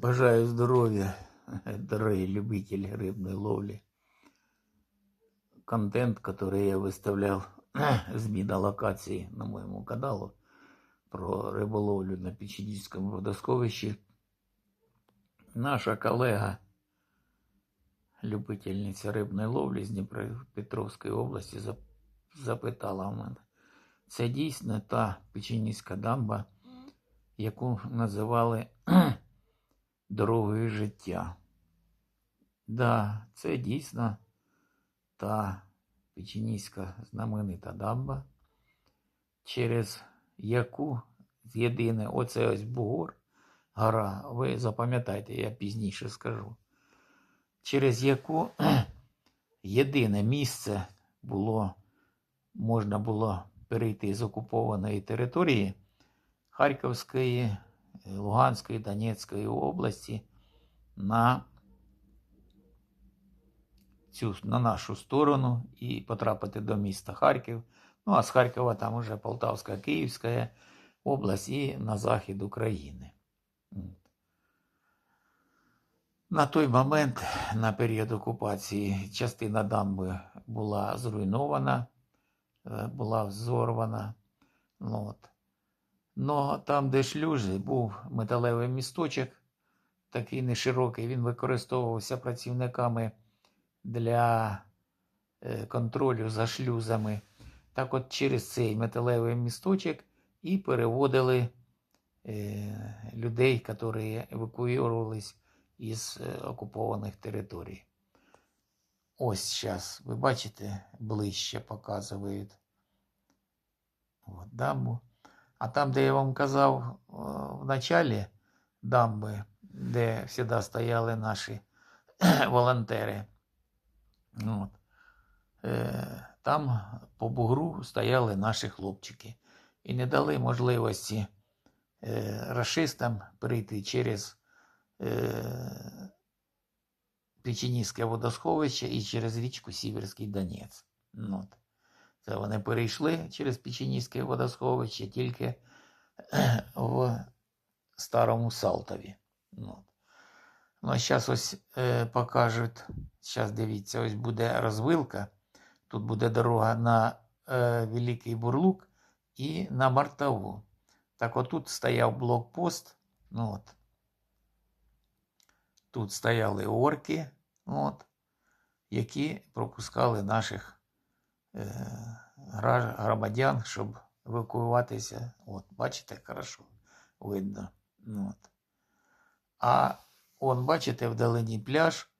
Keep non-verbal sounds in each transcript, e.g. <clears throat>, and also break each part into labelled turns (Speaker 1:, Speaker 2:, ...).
Speaker 1: Бажаю здоров'я, <laughs> дорогі любителі рибної ловлі. Контент, который я выставлял, <clears throat> зміна локації на моєму каналу про риболовлю на Печенічському водосховищі. Наша колега, любительниця рибної ловлі з Дніпропетровської області, запитала в мене, це дійсно та Печенічська дамба, яку називали <clears throat> дорогою життя. Да, це дійсно та печенійська знаменита дамба, через яку єдине, оце ось Бугор, гора, ви запам'ятайте, я пізніше скажу, через яку <clears throat> єдине місце було, можна було перейти з окупованої території Харківської, Луганської, Донецької області на цю на нашу сторону і потрапити до міста Харків. Ну а з Харкова там уже Полтавська, Київська область і на захід України. На той момент, на період окупації, частина дамби була зруйнована, е, була взорвана. Ну, от. Но там, де шлюзи, був металевий місточок, такий неширокий, він використовувався працівниками для е, контролю за шлюзами. Так от через цей металевий місточок і переводили е, людей, які евакуювалися із е, окупованих територій. Ось зараз, ви бачите, ближче показують от, дамбу. А там, де я вам казав е, в началі дамби, де завжди стояли наші <clears throat> волонтери, от, е, там по бугру стояли наші хлопчики і не дали можливості е, расистам перейти через Печенійське водосховище і через річку Сіверський Донець. От. Це вони перейшли через Печенійське водосховище тільки <clears throat> в Старому Салтові. Ну, ну зараз ось е, покажуть, зараз дивіться, ось буде розвилка. Тут буде дорога на е, Великий Бурлук і на Мартову. Так отут стояв блокпост. Ну, от. Тут стояли орки, от, які пропускали наших е, громадян, щоб евакуюватися. От, бачите, хорошо видно. Ну, От. А он, бачите, вдалині пляж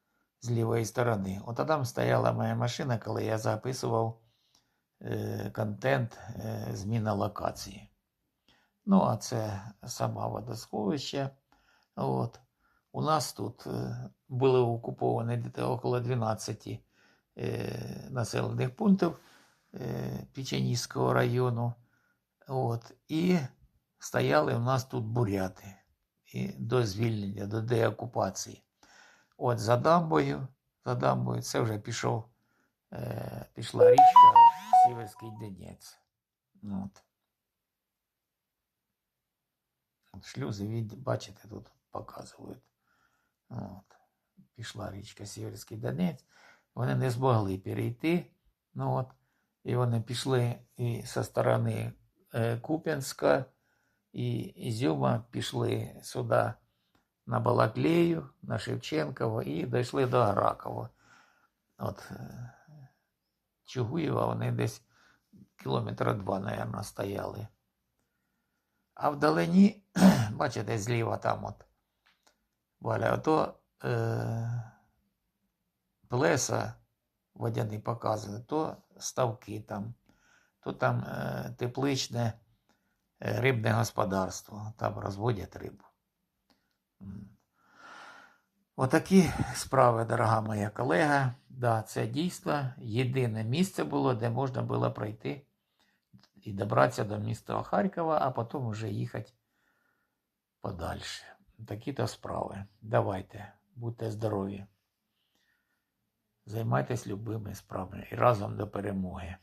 Speaker 1: з лівої сторони. От там стояла моя машина, коли я записував е, контент е, зміна локації. Ну, а це сама водосховище. От. У нас тут е, були окуповані около 12 е, населених пунктів е, Печенізького району. От. І стояли у нас тут буряти і до звільнення, до деокупації. От за дамбою, за дамбою це вже пішов, е, пішла річка Сіверський Донець. От. От шлюзи, бачите, тут показують. От. Пішла річка Сіверський Донець. Вони не змогли перейти. Ну, от. І вони пішли і зі сторони е, Куп'янська і Ізюма пішли сюди на Балаклею, на Шевченково і дійшли до Гракова. От е, Чугуєва вони десь кілометра два, мабуть, стояли. А вдалині, <clears throat> бачите, зліва там от Валя, ото е, плеса водяні показує, то ставки там, то там е, тепличне е, рибне господарство, там розводять рибу. Отакі справи, дорога моя колега. Да, це дійсно єдине місце було, де можна було пройти і добратися до міста Харкова, а потім вже їхати подальше. Такі-то справи. Давайте, будьте здорові. Займайтесь любими справами і разом до перемоги.